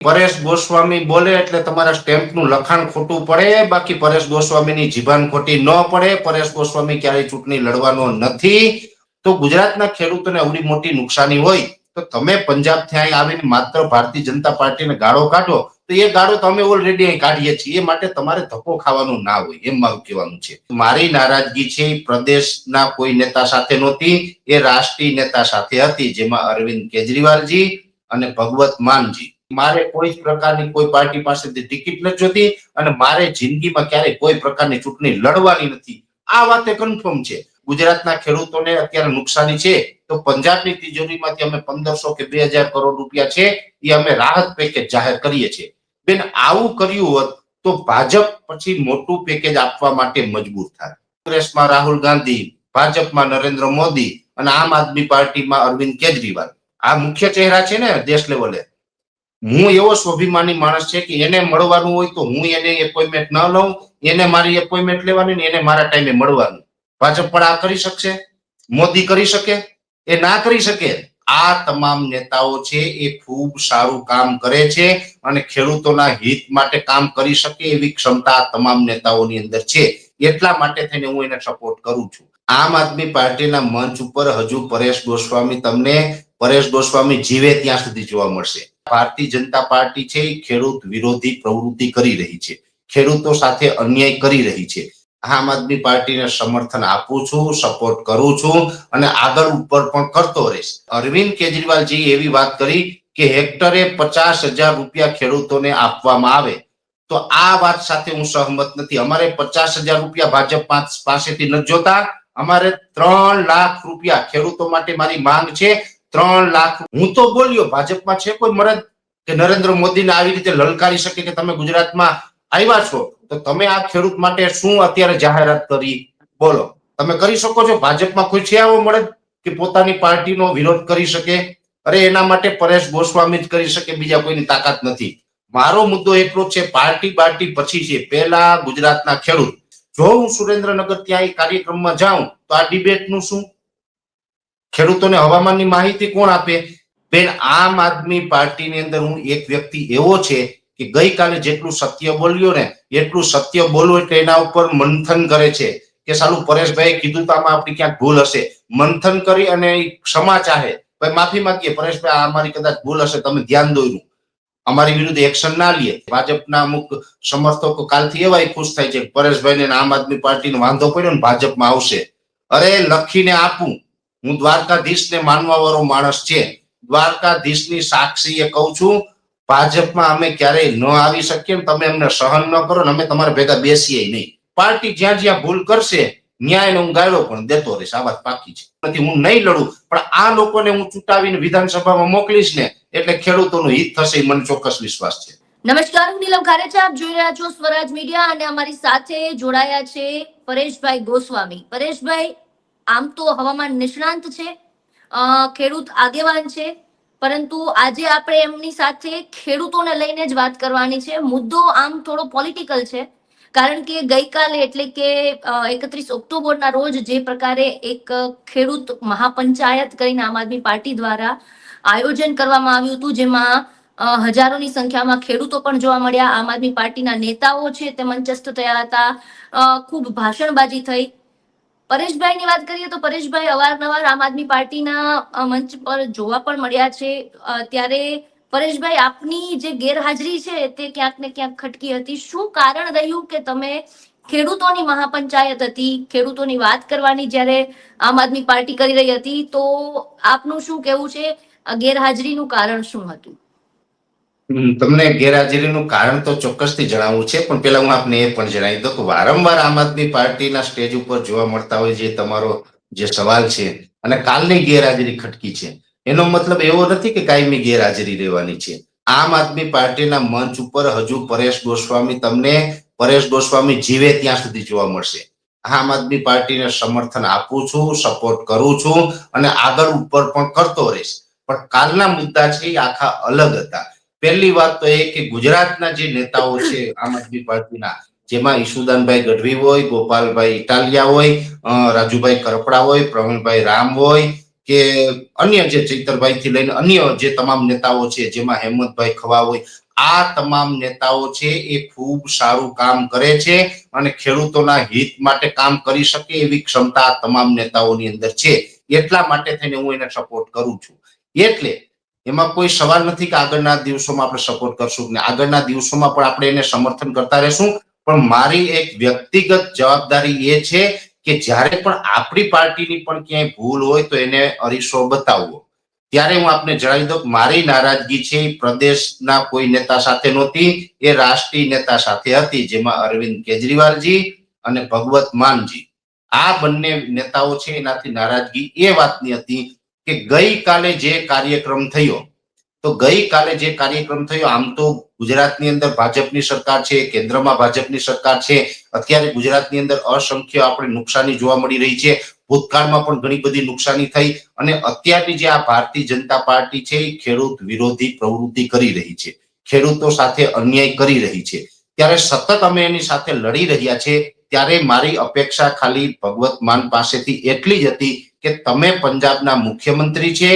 પરેશ ગોસ્વામી બોલે એટલે તમારા સ્ટેમ્પનું લખાણ ખોટું પડે, બાકી પરેશ ગોસ્વામીની જીભાન ખોટી ન પડે. પરેશ ગોસ્વામી ક્યારેય ચૂંટણી લડવાનો નથી. તો ગુજરાતના ખેડૂતોને આવડી મોટી નુકસાની હોય તો તમે પંજાબથી અહીં આવીને માત્ર ભારતીય જનતા પાર્ટીને ગાળો કાઢો. તો એ ગાળો તો અમે ઓલરેડી અહીં કાઢીએ છીએ. એ માટે તમારે ધક્કો ખાવાનો ના હોય, એમ મારું કહેવાનું છે. મારી નારાજગી છે પ્રદેશના કોઈ નેતા સાથે નહોતી, એ રાષ્ટ્રીય નેતા સાથે હતી, જેમાં અરવિંદ કેજરીવાલજી અને ભગવત માનજી. મારે કોઈ જ પ્રકારની કોઈ પાર્ટી પાસેથી ટિકિટ નથી જોતી અને મારે જિંદગીમાં ક્યારેય કોઈ પ્રકારની ચૂંટણી લડવાની નથી. આ વાતે કન્ફર્મ છે. ગુજરાતના ખેડૂતોને અત્યારે નુકસાની છે. તો પંજાબની તિજોરીમાંથી અમે પંદરસો કે બે હજાર કરોડ રૂપિયા છે, એ અમે રાહત પેકેજ જાહેર કરીએ છીએ. બેન, આવું કર્યું હોત તો ભાજપ પછી મોટું પેકેજ આપવા માટે મજબૂર થાય. કોંગ્રેસમાં રાહુલ ગાંધી, ભાજપમાં નરેન્દ્ર મોદી અને આમ આદમી પાર્ટીમાં અરવિંદ કેજરીવાલ. આ મુખ્ય ચહેરા છે ને, દેશ લેવલે. હું એવો સ્વાભિમાની માણસ છે કે એને મળવાનું હોય તો હું એને એપોઇન્ટમેન્ટ ન લઉં, એને મારી એપોઇન્ટમેન્ટ લેવાની ને એને મારા ટાઈમે મળવાનું. ભાજપ પણ આ કરી શકશે? મોદી કરી શકે? એ ના કરી શકે? આ તમામ નેતાઓ છે એ ખૂબ સારું કામ કરે છે અને ખેડૂતોના હિત માટે કામ કરી શકે એવી ક્ષમતા તમામ નેતાઓની અંદર છે. એટલા માટે થઈને હું એને સપોર્ટ કરું છું. આમ આદમી પાર્ટીના મંચ ઉપર હજુ પરેશ ગોસ્વામી તમને, પરેશ ગોસ્વામી જીવે ત્યાં સુધી જોવા મળશે. ભારતીય જનતા પાર્ટી છે ખેડૂત વિરોધી પ્રવૃત્તિ કરી રહી છે. ખેડૂતો સાથે અન્યાય કરી રહી છે. આમ આદમી પાર્ટીને સમર્થન આપું છું સપોર્ટ કરું છું અને આગળ ઉપર પણ કરતો રહીશ. અરવિંદ કેજરીવાલજી એવી વાત કરી કે હેક્ટરે પચાસ હજાર રૂપિયા ખેડૂતોને આપવામાં આવે. તો આ વાત સાથે હું સહમત નથી. અમારે પચાસ હજાર રૂપિયા ભાજપ પાસ- પાસેથી નથી જોતા. અમારે ત્રણ લાખ રૂપિયા ખેડૂતો માટે મારી માંગ છે. ત્રણ લાખ. હું તો બોલ્યો, ભાજપમાં છે કોઈ મરદ કે નરેન્દ્ર મોદીને આવી રીતે લલકારી શકે કે તમે ગુજરાતમાં આવ્યા છો? તો તમે આ ખેડૂત માટે શું અત્યારે જાહેરાત કરી? બોલો. તમે કરી શકો છો? ભાજપમાં કોઈ છે આવો મળે કે પોતાની પાર્ટીનો વિરોધ કરી શકે? અરે, એના માટે પરેશ ગોસ્વામી જ કરી શકે, બીજા કોઈની તાકાત નથી. મારો મુદ્દો એટલો છે, પાર્ટી પાર્ટી પછી છે. પહેલા ગુજરાતના ખેડૂત. જો હું સુરેન્દ્રનગર ત્યાં કાર્યક્રમમાં જાઉં, તો આ ડિબેટનું શું? ખેડૂતોને હવામાનની માહિતી કોણ આપે? બેન, આમ આદમી પાર્ટીની અંદર હું એક વ્યક્તિ એવો છે કે ગઈકાલે જેટલું સત્ય બોલ્યો ને, એટલું સત્ય બોલવું એટલે એના ઉપર મંથન કરે છે. કે સાલું પરેશભાઈ કીધું તો આમાં આપણી ક્યાંક ભૂલ હશે. મંથન કરી અને ક્ષમા ચાહે. ભાઈ માફી માંગીએ, પરેશભાઈ, આ અમારી કદાચ ભૂલ હશે, તમે ધ્યાન દોર્યું. અમારી વિરુદ્ધ એક્શન ના લઈએ ભાજપના અમુક સમર્થકો કાલથી એવા ખુશ થાય છે પરેશભાઈને આમ આદમી પાર્ટીનો વાંધો પડ્યો ને ભાજપમાં આવશે. અરે લખીને આપું. હું દ્વારકાધીશને માનવા વાળો માણસ છે. દ્વારકાધીશની એ કહું છું, ભાજપમાં અમે ક્યારેય ન આવી શકીએ તમે અમને સહન ન કરો અમે તમારા ભેગા બેસીએ નહીં. પાર્ટી જ્યાં જ્યાં ભૂલ કરશે ન્યાયને હું ગાળો પણ દેતો રહીશ. આ વાત પાકી છે. હું નહીં લડું, પણ આ લોકોને હું ચૂંટાવીને વિધાનસભામાં મોકલીશ ને એટલે ખેડૂતોનું હિત થશે મને ચોક્કસ વિશ્વાસ છે. નમસ્કાર, હું નીલમ ખારેચા. આપ જોઈ રહ્યા છો સ્વરાજ મીડિયા અને અમારી સાથે જોડાયા છે પરેશભાઈ ગોસ્વામી. પરેશભાઈ આમ તો હવામાન નિષ્ણાંત છે ખેડૂત આગેવાન છે, પરંતુ આજે આપણે એમની સાથે ખેડૂતોને લઈને જ વાત કરવાની છે. મુદ્દો આમ થોડો પોલિટિકલ છે, કારણ કે ગઈકાલે એટલે કે એકત્રીસ ઓક્ટોબરના રોજ જે પ્રકારે એક ખેડૂત મહાપંચાયત કરીને આમ આદમી પાર્ટી દ્વારા આયોજન કરવામાં આવ્યું હતું, જેમાં હજારોની સંખ્યામાં ખેડૂતો પણ જોવા મળ્યા. આમ આદમી પાર્ટીના નેતાઓ છે, તે મંચસ્થ થયા હતા. ખૂબ ભાષણબાજી થઈ. પરેશભાઈની વાત કરીએ તો પરેશભાઈ અવારનવાર આમ આદમી પાર્ટીના મંચ પર જોવા પણ મળ્યા છે. ત્યારે પરેશભાઈ, આપની જે ગેરહાજરી છે તે ક્યાંક ને ક્યાંક ખટકી હતી. શું કારણ રહ્યું કે તમે ખેડૂતોની મહાપંચાયત હતી? ખેડૂતોની વાત કરવાની જ્યારે આમ આદમી પાર્ટી કરી રહી હતી, તો આપનું શું કેવું છે? ગેરહાજરીનું કારણ શું હતું? તમને ગેરહાજરીનું કારણ તો ચોક્કસથી જણાવવું છે, પણ પેલા હું આપને એ પણ જણાવી દઉં કે વારંવાર આમ આદમી પાર્ટીના સ્ટેજ ઉપર જોવા મળતા હોય જે તમારો જે સવાલ છે, અને કાલની ગેરહાજરી ખટકી છે. એનો મતલબ એવો નથી કે કાયમી ગેરહાજરી રહેવાની છે. આમ આદમી પાર્ટીના મંચ ઉપર હજુ પરેશ ગોસ્વામી તમને, પરેશ ગોસ્વામી જીવે ત્યાં સુધી જોવા મળશે. આમ આદમી પાર્ટીને સમર્થન આપું છું, સપોર્ટ કરું છું, અને આગળ ઉપર પણ કરતો રહીશ. પણ કાલના મુદ્દા છે એ આખા અલગ હતા. પહેલી વાત તો એ કે ગુજરાતના જે નેતાઓ છે, આમ આદમી પાર્ટીના, જેમાં ઈશુદાનભાઈ ગઢવી હોય, ગોપાલભાઈ ઇટાલિયા હોય રાજુભાઈ કરપડા હોય, પ્રવીણભાઈ રામ હોય, કે અન્ય જે ચૈતરભાઈ થી લઈને અન્ય જે તમામ નેતાઓ છે, જેમાં હેમંતભાઈ ખવા હોય, આ તમામ નેતાઓ છે એ ખૂબ સારું કામ કરે છે અને ખેડૂતોના હિત માટે કામ કરી શકે એવી ક્ષમતા તમામ નેતાઓની અંદર છે. એટલા માટે થઈને હું એને સપોર્ટ કરું છું. એટલે એમાં કોઈ સવાલ નથી કે આગળના દિવસોમાં આપણે સપોર્ટ કરશું ને આગળના દિવસોમાં પણ આપણે એને સમર્થન કરતા રહેશું. પણ મારી એક વ્યક્તિગત જવાબદારી એ છે કે જ્યારે પણ આપણી પાર્ટીની પણ ક્યાંય ભૂલ હોય તો એને અરીસો બતાવવો. ત્યારે હું આપને જણાવી દઉં મારી નારાજગી છે એ પ્રદેશના કોઈ નેતા સાથે નહોતી, એ રાષ્ટ્રીય નેતા સાથે હતી, જેમાં અરવિંદ કેજરીવાલજી અને ભગવત માનજી. આ બંને નેતાઓ છે, એનાથી નારાજગી એ વાતની હતી કે ગઈકાલે જે કાર્યક્રમ થયો, તો ગઈકાલે જે કાર્યક્રમ થયો, આમ તો ગુજરાતની અંદર ભાજપની સરકાર છે, કેન્દ્રમાં ભાજપની સરકાર છે, અત્યારે ગુજરાતની અંદર અસંખ્ય આપણે નુકસાની જોવા મળી રહી છે, ભૂતકાળમાં પણ ઘણી બધી નુકસાની થઈ અને અત્યારની જે આ ભારતીય જનતા પાર્ટી છે, એ ખેડૂત વિરોધી પ્રવૃત્તિ કરી રહી છે, ખેડૂતો સાથે અન્યાય કરી રહી છે. ત્યારે સતત અમે એની સાથે લડી રહ્યા છે, ત્યારે મારી અપેક્ષા ખાલી ભગવત માન પાસેથી એટલી જ હતી કે તમે પંજાબના મુખ્યમંત્રી છે,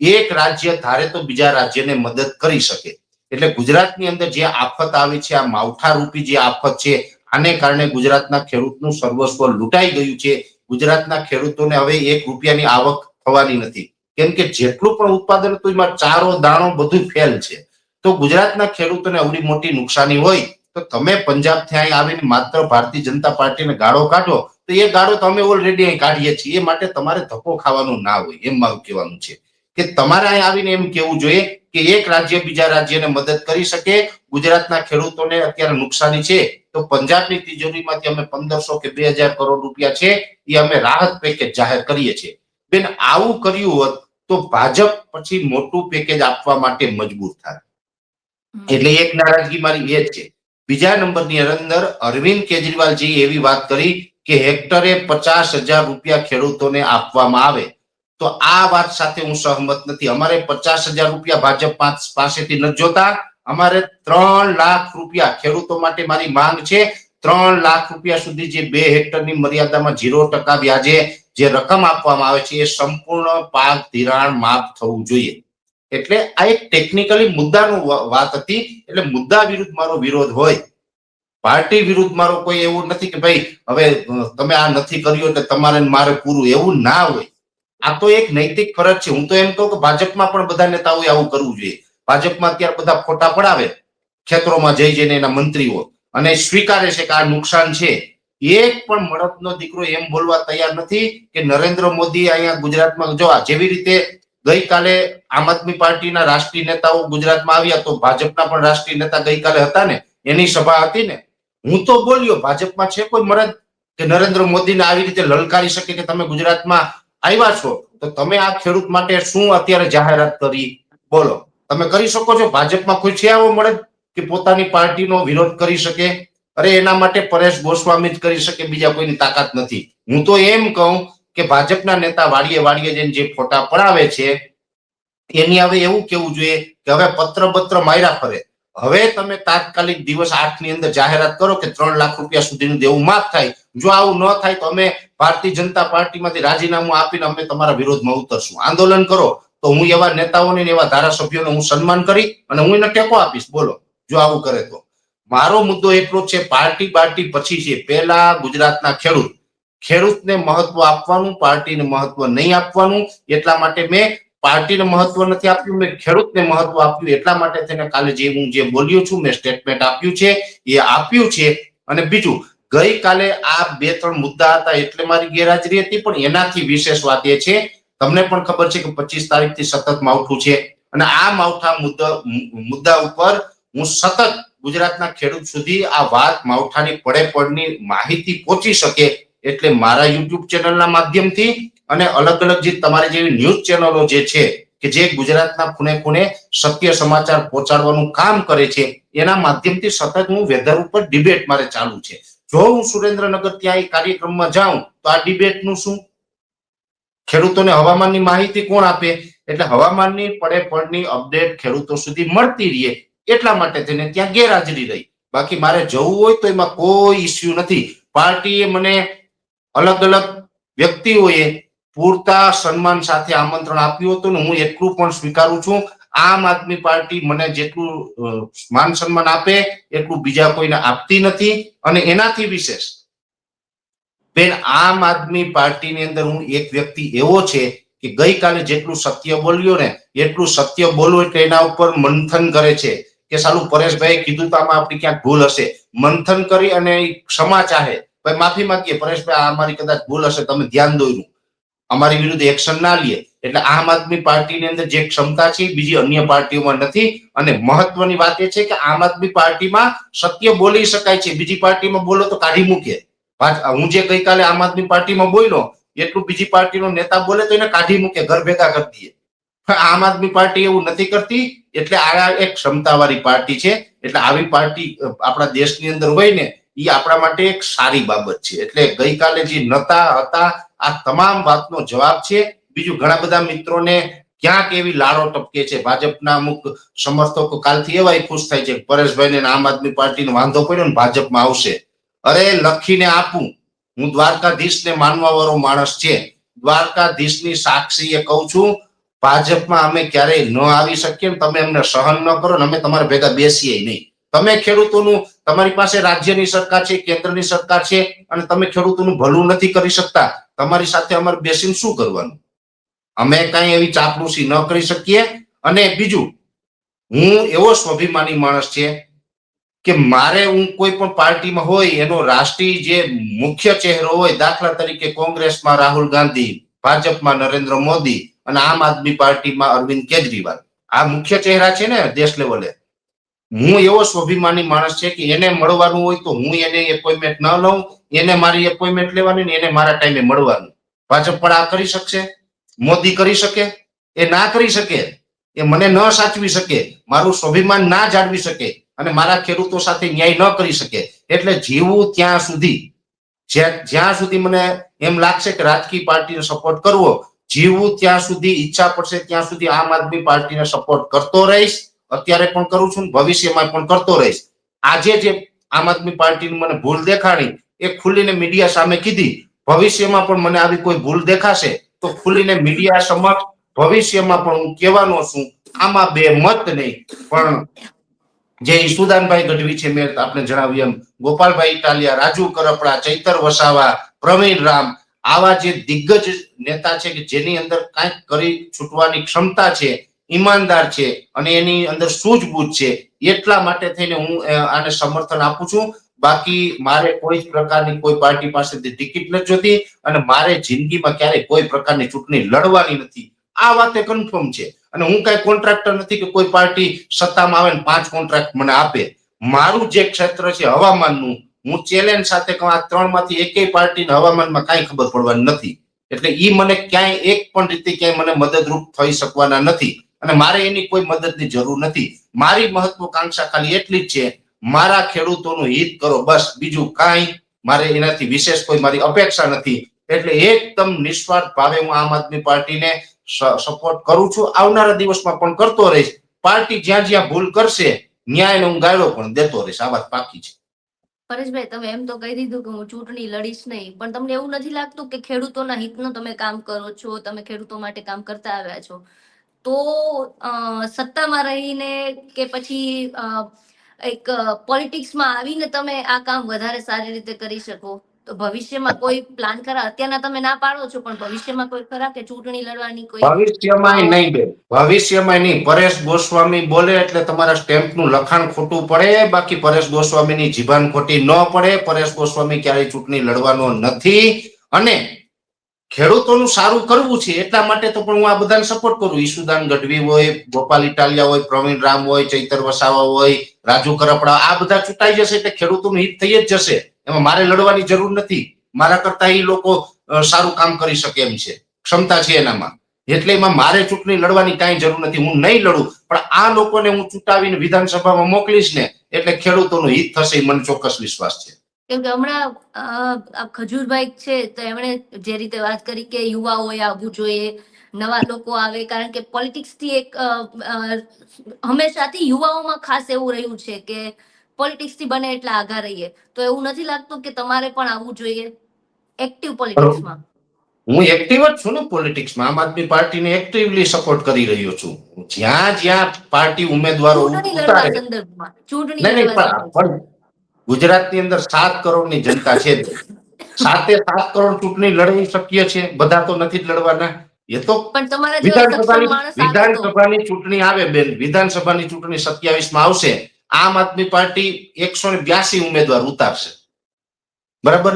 એક રાજ્ય ધારે તો બીજા રાજ્યને મદદ કરી શકે. એટલે ગુજરાતની અંદર જે આફત આવી છે, આ માવઠા રૂપી જે આફત છે, આને કારણે ગુજરાતના ખેડૂતનું સર્વસ્વ લૂંટાઈ ગયું છે. ગુજરાતના ખેડૂતોને હવે એક રૂપિયાની આવક થવાની નથી. કેમ કે જેટલું પણ ઉત્પાદન હતું, એમાં ચારો, દાણો બધું ફેલ છે. તો ગુજરાતના ખેડૂતોને આવડી મોટી નુકસાની હોય, તો તમે પંજાબથી અહીં આવીને માત્ર ભારતીય જનતા પાર્ટીને ગાળો કાઢો તો એ ગાળો તો અમે ઓલરેડી અહીં કાઢીએ છીએ. એ માટે તમારે ધક્કો ખાવાનું ના હોય એમ મારું કહેવાનું છે. કે તમારે અહીં આવીને એમ કેવું જોઈએ કે એક રાજ્ય બીજા રાજ્યને મદદ કરી શકે. ગુજરાતના ખેડૂતોને અત્યારે નુકસાની છે. તો પંજાબની તિજોરીમાંથી અમે પંદરસો કે બે હજાર કરોડ રૂપિયા છે. એ અમે રાહત પેકેજ જાહેર કરીએ છીએ. બેન આવું કર્યું હોત તો ભાજપ પછી મોટું પેકેજ આપવા માટે મજબૂર થાય. એટલે એક નારાજગી મારી એ છે. બીજા નંબરની અંદર અરવિંદ કેજરીવાલજી એવી વાત કરી કે હેક્ટરે પચાસ હજાર રૂપિયા ખેડૂતોને આપવામાં આવે, તો આ વાત સાથે હું સહમત નથી. અમારે પચાસ હજાર રૂપિયા ભાજપ પાસ- પાસેથી નથી જોતા. અમારે ત્રણ લાખ રૂપિયા ખેડૂતો માટે મારી માંગ છે. ત્રણ લાખ રૂપિયા સુધી જે બે હેક્ટરની મર્યાદામાં ઝીરો ટકા વ્યાજે જે રકમ આપવામાં આવે છે, એ સંપૂર્ણ પાક ધિરાણ માફ થવું જોઈએ. એટલે આ એક ટેકનિકલી મુદ્દાનું વાત હતી. એટલે મુદ્દા વિરુદ્ધ મારો વિરોધ હોય. પાર્ટી વિરુદ્ધ મારો કોઈ એવું નથી કે ભાઈ, હવે તમે આ નથી કર્યું એટલે તમારે મારે પૂરું એવું ના હોય. આ તો એક નૈતિક ફરજ છે. હું તો એમ કહું કે ભાજપમાં પણ બધા નેતાઓએ આવું કરવું જોઈએ. ભાજપમાં અત્યારે બધા ફોટા પડાવે. ખેતરોમાં જઈ જઈને એના મંત્રીઓ. અને સ્વીકારે છે કે આ નુકસાન છે. એક પણ મળદનો દીકરો એમ બોલવા તૈયાર નથી કે નરેન્દ્ર મોદી અહીંયા ગુજરાતમાં, જો જેવી રીતે ગઈકાલે આમ આદમી પાર્ટીના રાષ્ટ્રીય નેતાઓ ગુજરાતમાં આવ્યા, તો ભાજપના પણ રાષ્ટ્રીય નેતા ગઈકાલે હતા ને? એની સભા હતી ને? હું તો બોલ્યો, ભાજપમાં છે કોઈ મળદ કે નરેન્દ્ર મોદીને આવી રીતે લલકારી શકે કે તમે ગુજરાતમાં આવ્યા છો? તો તમે આ ખેડૂત માટે શું અત્યારે જાહેરાત કરી? બોલો. તમે કરી શકો છો? ભાજપમાં કોઈ છે આવો મળે કે પોતાની પાર્ટીનો વિરોધ કરી શકે? અરે એના માટે પરેશ ગોસ્વામી જ કરી શકે, બીજા કોઈની તાકાત નથી. હું તો એમ કહું કે ભાજપના નેતા વાડીએ વાડીએ જઈને જે ફોટા પડાવે છે, એની હવે એવું કેવું જોઈએ કે હવે પત્ર પત્ર માર્યા ફરે. હવે તમે તાત્કાલિક દિવસ આઠની અંદર જાહેરાત કરો કે ત્રણ લાખ રૂપિયા સુધીનું દેવું માફ થાય. જો આવું ન થાય તો અમે ભારતીય જનતા પાર્ટીમાંથી રાજીનામું આપીને અમે તમારા વિરોધમાં ઉતરશું. આંદોલન કરો. તો હું એવા નેતાઓને એવા ધારાસભ્યોને હું સન્માન કરી અને હું એને ટેકો આપીશ. બોલો, જો આવું કરે તો. મારો મુદ્દો એટલો છે, પાર્ટી પાર્ટી પછી છે. પહેલા ગુજરાતના ખેડૂત. ખેડૂતને મહત્વ આપવાનું, પાર્ટીને મહત્વ નહીં આપવાનું એટલા માટે મેં પાર્ટીને મહત્વ નથી આપ્યું, મેં ખેડૂતને મહત્વ આપ્યું, એટલા માટે તેને કાલે જે હું જે બોલ્યો છું, મેં સ્ટેટમેન્ટ આપ્યું છે, એ આપ્યું છે. અને બીજું, ગઈકાલે આ બે ત્રણ મુદ્દા હતા એટલે મારી ગેરહાજરી હતી, પણ એનાથી વિશેષ વાત એ છે. તમને પણ ખબર છે કે પચીસ તારીખથી સતત માવઠું છે. અને આ માવઠા મુદ્દા મુદ્દા ઉપર હું સતત ગુજરાતના ખેડૂત સુધી આ વાત માવઠાની પડે પડની માહિતી પહોંચી શકે એટલે મારા યુટ્યુબ ચેનલના માધ્યમથી અને અલગ અલગ જે તમારી જેવી ન્યૂઝ ચેનલો જે છે, કે જે ગુજરાતના ખૂણે ખૂણે સત્ય સમાચાર પહોંચાડવાનું કામ કરે છે, એના માધ્યમથી સતત હું વેધર ઉપર ડિબેટ મારે ચાલુ છે. જો હું સુરેન્દ્રનગર ત્યાં એ કાર્યક્રમમાં જાઉં, તો આ ડિબેટનું શું? ખેડૂતોને હવામાનની માહિતી કોણ આપે? એટલે હવામાનની પડે પડની અપડેટ ખેડૂતો સુધી મળતી રહે એટલા માટે તેને ત્યાં ગેરહાજરી રહી. બાકી મારે જવું હોય તો એમાં કોઈ ઇસ્યુ નથી. પાર્ટીએ મને અલગ અલગ વ્યક્તિઓએ પૂરતા સન્માન સાથે આમંત્રણ આપ્યું હતું ને હું એટલું પણ સ્વીકારું છું. આમ આદમી પાર્ટી મને જેટલું માન સન્માન આપે એટલું બીજા કોઈને આપતી નથી. અને એનાથી વિશેષ, બેન, આમ આદમી પાર્ટીની અંદર હું એક વ્યક્તિ એવો છે કે ગઈકાલે જેટલું સત્ય બોલ્યો ને, એટલું સત્ય બોલવું એટલે એના ઉપર મંથન કરે છે. કે સાલું પરેશભાઈ કીધું તો આમાં આપણી ક્યાંક ભૂલ હશે. મંથન કરી અને ક્ષમા ચાહે. ભાઈ, માફી માંગીએ, પરેશભાઈ, આ અમારી કદાચ ભૂલ હશે, તમે ધ્યાન દોર્યું. અમારી વિરુદ્ધ એક્શન ના લે એટલે આમ આદમી પાર્ટીની અંદર જે ક્ષમતા છે બીજી અન્ય પાર્ટીઓમાં નથી. અને મહત્વની વાત એ છે કે આમ આદમી પાર્ટીમાં સત્ય બોલી શકાય છે. બીજી પાર્ટીમાં બોલો તો કાઢી મૂકે. હું જે ગઈકાલે આમ આદમી પાર્ટીમાં બોલ્યો, એટલું બીજી પાર્ટીનો નેતા બોલે તો એને કાઢી મૂકે, ઘર ભેગા કરી દઈએ. આમ આદમી પાર્ટી એવું નથી કરતી. એટલે આ એક ક્ષમતાવાળી પાર્ટી છે. એટલે આવી પાર્ટી આપણા દેશની અંદર હોય ને એ આપણા માટે એક સારી બાબત છે. એટલે ગઈકાલે જે નતા હતા, આ તમામ વાતનો જવાબ છે. બીજું ઘણા બધા મિત્રોને ક્યાંક એવી લારો ટપકે છે. ભાજપના અમુક સમર્થકો કાલથી એવા ખુશ થાય છે પરેશભાઈને આમ આદમી પાર્ટીનો વાંધો પડ્યો ને ભાજપમાં આવશે. અરે લખીને આપું. હું દ્વારકાધીશને માનવા વાળો માણસ છે. દ્વારકાધીશની સાક્ષીએ કહું છું, ભાજપમાં અમે ક્યારેય ન આવી શકીએ તમે અમને સહન ન કરો ને અમે તમારા ભેગા બેસીએ નહીં. તમે ખેડૂતોનું, તમારી પાસે રાજ્યની સરકાર છે, કેન્દ્રની સરકાર છે, અને તમે ખેડૂતોનું ભલું નથી કરી શકતા, તમારી સાથે અમારે બેસીને શું કરવાનું? અમે કઈ એવી ચાપલુસી ન કરી શકીએ. અને બીજું, હું એવો સ્વાભિમાની માણસ છે કે મારે હું કોઈ પણ પાર્ટીમાં હોય, એનો રાષ્ટ્રીય જે મુખ્ય ચહેરો હોય, દાખલા તરીકે કોંગ્રેસમાં રાહુલ ગાંધી, ભાજપમાં નરેન્દ્ર મોદી, અને આમ આદમી પાર્ટીમાં અરવિંદ કેજરીવાલ. આ મુખ્ય ચહેરા છે ને, દેશ લેવલે. હું એવો સ્વાભિમાની માણસ છે કે એને મળવાનું હોય તો હું એને એપોઇન્ટમેન્ટ ન લઉં, એને મારી એપોઇન્ટમેન્ટ લેવાની ને એને મારા ટાઈમે મળવાનું. ભાજપ પણ આ કરી શકશે? મોદી કરી શકે? એ ના કરી શકે? એ મને ન સાચવી શકે? મારું સ્વાભિમાન ના જાળવી શકે? અને મારા ખેડૂતો સાથે ન્યાય ન કરી શકે? એટલે જીવવું ત્યાં સુધી. જ્યાં સુધી મને એમ લાગશે કે રાજકીય પાર્ટીને સપોર્ટ કરવો, જીવું ત્યાં સુધી, ઈચ્છા પડશે ત્યાં સુધી આમ આદમી પાર્ટીને સપોર્ટ કરતો રહીશ. અત્યારે પણ કરું છું ભવિષ્યમાં પણ કરતો રહીશ. આજે જે આમ આદમી પાર્ટીની મને ભૂલ દેખાણી એ ખુલીને મીડિયા સામે કીધી, ભવિષ્યમાં પણ મને આવી કોઈ ભૂલ દેખાશે, તો ખુલીને મીડિયા સમક્ષ ભવિષ્યમાં પણ હું કહેવાનો છું, આમાં બે મત નહીં, પણ જે ઈસુદાનભાઈ ગઢવી છે, મેં આપણે જણાવ્યું એમ, ગોપાલભાઈ ઇટાલિયા, રાજુ કરપડા, ચૈતર વસાવા, પ્રવીણ રામ, આવા જે દિગ્ગજ નેતા છે કે જેની અંદર કાંઈક કરી છૂટવાની ક્ષમતા છે ઈમાનદાર છે અને એની અંદર સૂઝબૂઝ છે. એટલા માટે થઈને હું આને સમર્થન આપું છું. બાકી મારે કોઈ જ પ્રકારની કોઈ પાર્ટી પાસેથી ટિકિટ નથી જોતી અને મારે જિંદગીમાં ક્યારેય કોઈ પ્રકારની ચૂંટણી લડવાની નથી. આ વાતે કન્ફર્મ છે. અને હું કઈ કોન્ટ્રાક્ટર નથી કે કોઈ પાર્ટી સત્તામાં આવે ને પાંચ કોન્ટ્રાક્ટ મને આપે. મારું જે ક્ષેત્ર છે હવામાનનું, હું ચેલેન્જ સાથે કહું, આ ત્રણમાંથી એકેય પાર્ટીને હવામાનમાં કાંઈ ખબર પડવાની નથી. એટલે એ મને ક્યાંય એક પણ રીતે ક્યાંય મને મદદરૂપ થઈ શકવાના નથી. અને મારે એની કોઈ મદદની જરૂર નથી. મારી મહત્વકાંક્ષા ખાલી એટલી જ છે, મારા ખેડૂતોનું હિત કરો, બસ. બીજું કાંઈ મારે એનાથી વિશેષ કોઈ મારી અપેક્ષા નથી. એટલે એકદમ નિસ્વાર્થ ભાવે હું આમ આદમી પાર્ટીને સપોર્ટ કરું છું. આવનારા દિવસમાં પણ કરતો રહીશ. પાર્ટી જ્યાં જ્યાં ભૂલ કરશે, ન્યાયને હું ગાળો પણ દેતો રહીશ. આ વાત પાકી છે. પરેશભાઈ, તમે એમ તો કહી દીધું કે હું ચૂંટણી લડીશ નહીં. પણ તમને એવું નથી લાગતું કે ખેડૂતોના હિતનું તમે કામ કરો છો, તમે ખેડૂતો માટે કામ કરતા આવ્યા છો? તો સત્તામાં રહીને કે પછી એક પોલિટિક્સમાં આવીને તમે આ કામ વધારે સારી રીતે કરી શકો. તો ભવિષ્યમાં કોઈ પ્લાન ખરા? અત્યારના તમે ના પાડો છો, પણ ભવિષ્યમાં કોઈ ખરા કે ચૂંટણી લડવાની કોઈ? ભવિષ્યમાં નહીં બે ભવિષ્યમાં નહીં. પરેશ ગોસ્વામી બોલે એટલે તમારા સ્ટેમ્પનું લખાણ ખોટું પડે, બાકી પરેશ ગોસ્વામીની જીભાન ખોટી ન પડે. પરેશ ગોસ્વામી ક્યારેય ચૂંટણી લડવાનો નથી. અને ખેડૂતોનું સારું કરવું છે એટલા માટે તો પણ હું આ બધાને સપોર્ટ કરું. ઈશુદાન ગઢવી હોય, ગોપાલ ઇટાલિયા હોય, પ્રવીણ રામ હોય, ચૈતર વસાવા હોય, રાજુ કરપડા આ બધા ચૂંટાઈ જશે એટલે ખેડૂતોનું હિત થઈ જ જશે. એમાં મારે લડવાની જરૂર નથી. મારા કરતા એ લોકો સારું કામ કરી શકે એમ છે. ક્ષમતા છે એનામાં. એટલે એમાં મારે ચૂંટણી લડવાની કાંઈ જરૂર નથી. હું નહીં લડું, પણ આ લોકોને હું ચૂંટાવીને વિધાનસભામાં મોકલીશ ને, એટલે ખેડૂતોનું હિત થશે મને ચોક્કસ વિશ્વાસ છે. કેમ કે હમણાં ખજૂરભાઈ છે તો એમણે જે રીતે વાત કરી કે યુવાઓએ આવવું જોઈએ નવા લોકો આવે કારણ કે પોલિટિક્સથી એક હંમેશાથી યુવાઓમાં ખાસ એવું રહ્યું છે કે પોલિટિક્સથી બને એટલા આઘા રહીએ. તો એવું નથી લાગતું કે તમારે પણ આવવું જોઈએ એક્ટિવ પોલિટિક્સમાં હું એક્ટિવ જ છું ને પોલિટિક્સમાં આમ આદમી પાર્ટીને એક્ટિવલી સપોર્ટ કરી રહ્યો છું. જ્યાં જ્યાં પાર્ટી ઉમેદવારો ચૂંટણી સંદર્ભમાં ચૂંટણી ગુજરાતની અંદર સાત કરોડની જનતા છે. સાતે સાત કરોડ ચૂંટણી લડવી શક્ય છે? બધા તો નથી જ લડવાના. એ તો વિધાનસભાની વિધાનસભાની ચૂંટણી આવે બેન. વિધાનસભાની ચૂંટણી સત્યાવીસમાં આવશે. આમ આદમી પાર્ટી એકસો ને બ્યાસી ઉમેદવાર ઉતારશે. બરાબર?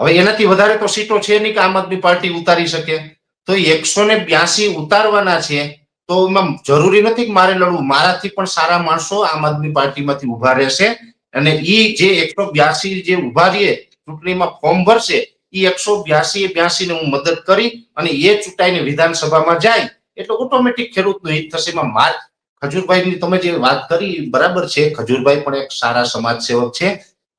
હવે એનાથી વધારે તો સીટો છે નહીં કે આમ આદમી પાર્ટી ઉતારી શકે. તો એકસો ને બ્યાસી ઉતારવાના છે. તો એમાં જરૂરી નથી કે મારે લડવું. મારાથી પણ સારા માણસો આમ આદમી પાર્ટીમાંથી ઊભા રહેશે. અને એ જે એકસો બ્યાસી જે ઊભા રહીએ, ચૂંટણીમાં ફોર્મ ભરશે એ એકસો બ્યાસી બ્યાસી ને હું મદદ કરી અને એ ચૂંટાઈને વિધાનસભામાં જાય, એટલે ઓટોમેટિક ખેડૂતનું હિત થશે. એમાં માર ખજૂરભાઈની તમે જે વાત કરી બરાબર છે. ખજૂરભાઈ પણ એક સારા સમાજ સેવક છે.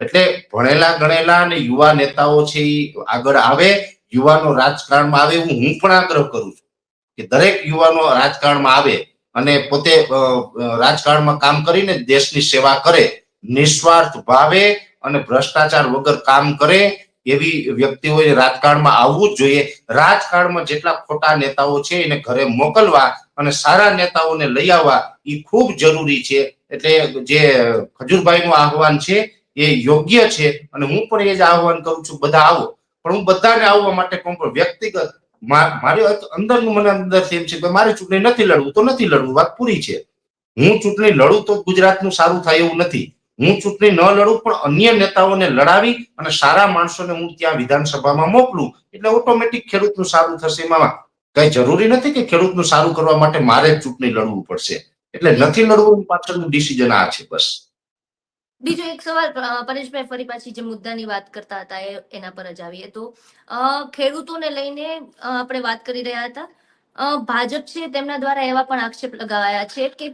એટલે ભણેલા ગણેલા અને યુવા નેતાઓ છે એ આગળ આવે, યુવાનો રાજકારણમાં આવે. એવું હું પણ આગ્રહ કરું છું કે દરેક યુવાનો રાજકારણમાં આવે અને પોતે રાજકારણમાં કામ કરીને દેશની સેવા કરે. નિસ્વાર્થ ભાવે અને ભ્રષ્ટાચાર વગર કામ કરે એવી વ્યક્તિઓએ રાજકારણમાં આવવું જ જોઈએ. રાજકારણમાં જેટલા ખોટા નેતાઓ છે, એને ઘરે મોકલવા અને સારા નેતાઓને લઈ આવવા એ ખૂબ જરૂરી છે. એટલે જે ખજૂરભાઈનું આહવાન છે, એ યોગ્ય છે અને હું પણ એ જ આહવાન કરું છું, બધા આવો. પણ હું બધાને આવવા માટે કહું, પણ વ્યક્તિગત મારી અંદરનું મને અંદરથી એમ છે કે મારે ચૂંટણી નથી લડવું તો નથી લડવું, વાત પૂરી છે. હું ચૂંટણી લડું તો ગુજરાતનું સારું થાય એવું નથી. હું ચૂંટણી ન લડું, પણ અન્ય નેતાઓને લડાવી અને સારા માણસોને હું ત્યાં વિધાનસભામાં મોકલું, એટલે ઓટોમેટિક ખેડૂતનું સારું થશે એમાં. કઈ જરૂરી નથી કે ખેડૂતનું સારું કરવા માટે મારે જ ચૂંટણી લડવું પડશે. એટલે નથી લડવું પાછળનું ડિસિઝન આ છે, બસ. બીજો એક સવાલ પરેશભાઈ ફરી પાછી જે મુદ્દાની વાત કરતા હતા એ, એના પર જ આવીએ તો. ખેડૂતોને લઈને આપણે વાત કરી રહ્યા હતા. ભાજપ છે, તેમના દ્વારા એવા પણ આક્ષેપ લગાવાયા છે કે